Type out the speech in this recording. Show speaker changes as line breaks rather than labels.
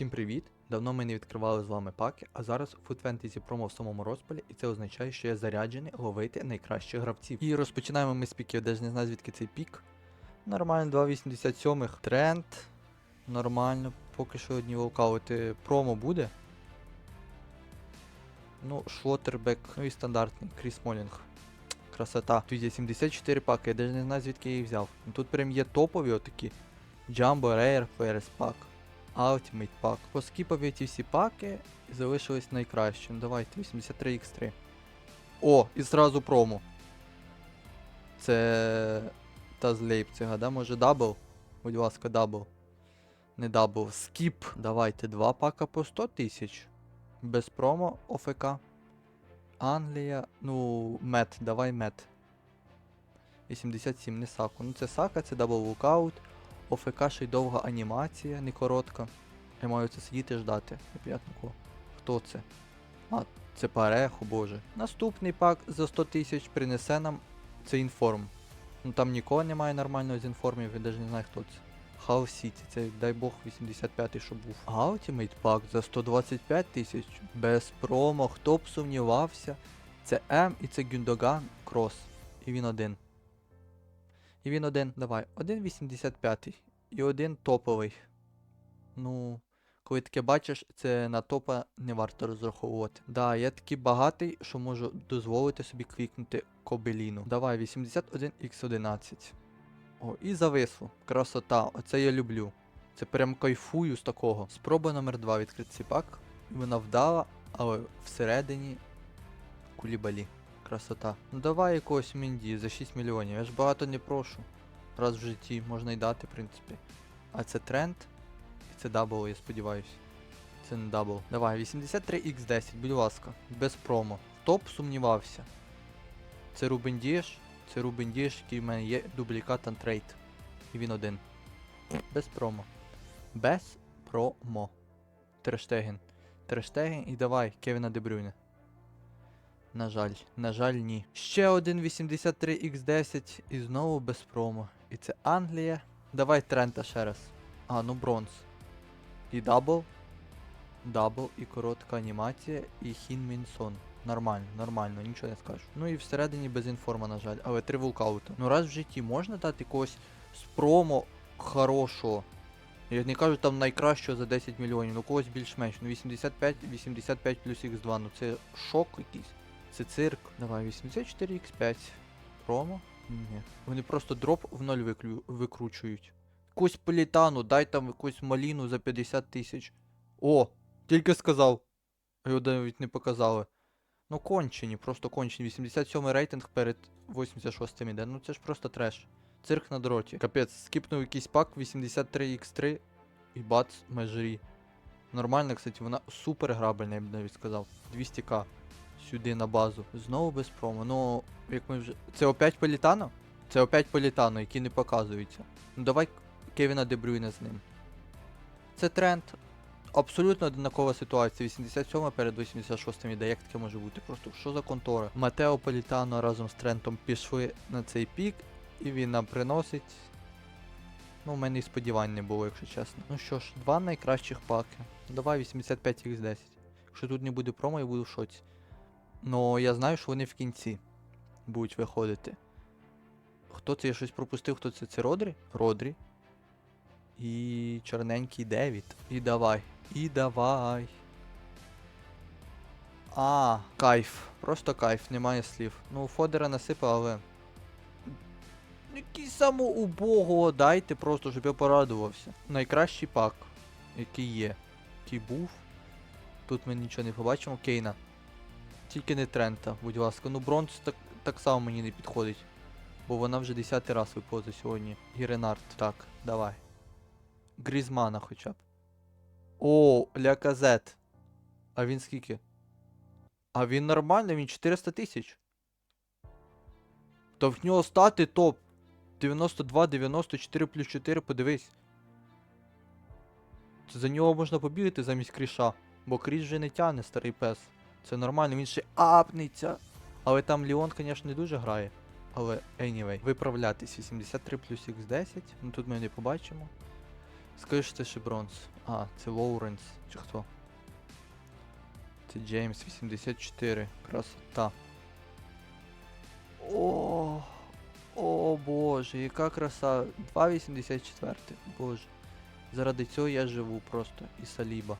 Всім привіт! Давно ми не відкривали з вами паки, а зараз Food Fantasy промо в самому розпалі, і це означає, що я заряджений ловити найкращих гравців. І розпочинаємо ми з піків, я навіть не знаю звідки цей пік. Нормально, 2,87 тренд. Нормально, поки що одні волкаути. Промо буде. Ну, Шлоттербек, ну і стандартний, Кріс Молінг. Красота. Тут є 74 паки, я навіть не знаю звідки я їх взяв. Тут прям є топові отакі. Jumbo Rare Flares Pack. Ultimate Pack. Поскіпав я ті всі паки і залишились найкращі. Ну давайте, 83x3. О, і зразу промо. Це та з Лейпцига, да? Може дабл? Будь ласка, дабл. Не дабл. Скіп. Давайте два пака по 100 тисяч. Без промо ОФК. Англія. Ну, мет, давай мет. 87, не саку. Ну це сака, це дабл вокаут. ОФК ще й довга анімація, не коротка. Я маю це сидіти ждати. Непонятно. Хто це? А, це пареху, боже. Наступний пак за 100 тисяч принесе нам це інформ. Ну там нікого немає нормального з інформів, я навіть не знаю хто це. Хаус Сіті, це дай Бог 85-й, що був. А Ultimate пак за 125 тисяч. Без промо, хто б сумнівався. Це М і це Гюндоган Крос. І він один. І він один, давай, 1,85 і один топовий. Ну, коли таке бачиш, це на топа не варто розраховувати. Да, я такий багатий, що можу дозволити собі клікнути кобеліну. Давай, 81x11. О, і зависло. Красота, оце я люблю. Це прям кайфую з такого. Спроба номер 2 відкрити цей пак. Вона вдала, але всередині кулібалі. Красота. Ну давай якогось Мінді за 6 мільйонів. Я ж багато не прошу. Раз в житті можна й дати, в принципі. А це тренд. І це дабл, я сподіваюся. Це не дабл. Давай, 83x10, будь ласка, без промо. Хто б сумнівався. Це Рубен Дієш. Це Рубен Дієш, який в мене є дублікат антрейд. І він один. Без промо. Без промо. Трештеген. Трештеген і давай, Кевіна Дебрюйне. На жаль, на жаль, ні. Ще один 83x10 і знову без промо. І це Англія. Давай Трента ще раз. А, ну бронз. І дабл. Дабл і коротка анімація, і Хін Мінсон. Нормально, нормально, нічого не скажу. Ну і всередині без інформа, на жаль, але три вулкаута. Ну раз в житті можна дати когось з промо хорошого. Я не кажу там найкращого за 10 мільйонів, ну когось більш-менш. Ну 85, 85 плюс Х2, ну це шок якийсь. Це цирк. Давай, 84x5. Промо? Ні. Вони просто дроп в ноль виклю... викручують. Якусь політану, дай там якусь маліну за 50 тисяч. О! Тільки сказав. А Його навіть не показали. Ну кончені, просто кончені. 87 рейтинг перед 86 іде. Ну це ж просто треш. Цирк на дроті. Капець, скіпнув якийсь пак 83x3 і бац, межрі. Нормально, кстати, вона супер грабельна, я б навіть сказав. 200к. Сюди на базу. Знову без промо. Ну, як ми вже. Це опять Політано? Це опять Політано, які не показуються. Ну давай Кевіна Дебрюйна з ним. Це тренд. Абсолютно одинакова ситуація. 87 перед 86 іде. Як таке може бути? Просто що за контора? Матео Політано разом з Трентом пішли на цей пік, і він нам приносить. Ну, у мене і сподівань не було, якщо чесно. Ну що ж, два найкращих паки. Давай 85x10. Якщо тут не буде промо, я буду в шоці. Ну, я знаю, що вони в кінці будуть виходити. Хто це? Я щось пропустив, хто це? Це Родрі? Родрі. І чорненький Девід. І давай. І давай. А, кайф. Просто кайф, немає слів. Ну, Фодера насипав, але. Який самоубогого дайте просто, щоб я порадувався. Найкращий пак, який є. Який був. Тут ми нічого не побачимо. Кейна. Тільки не Трента, будь ласка. Ну бронз так, так само мені не підходить. Бо вона вже 10 раз виходить сьогодні. І Ренард. Так, давай. Грізмана хоча б. О, Ляказет. А він скільки? А він нормальний, він 400 тисяч. Та в нього стати топ. 92, 94 плюс 4, подивись. За нього можна побігати замість кріша. Бо кріш вже не тягне старий пес. Це нормально, він ще апнеться. Але там Ліон, звісно, не дуже грає. Але anyway, виправлятись 83 плюс Х10. Ну тут ми не побачимо. Скажи, це ще бронз. А, це Лоуренс, чи хто? Це Джеймс 84. Красота. О, о боже, яка краса. 2,84. Боже. Заради цього я живу просто. І Саліба.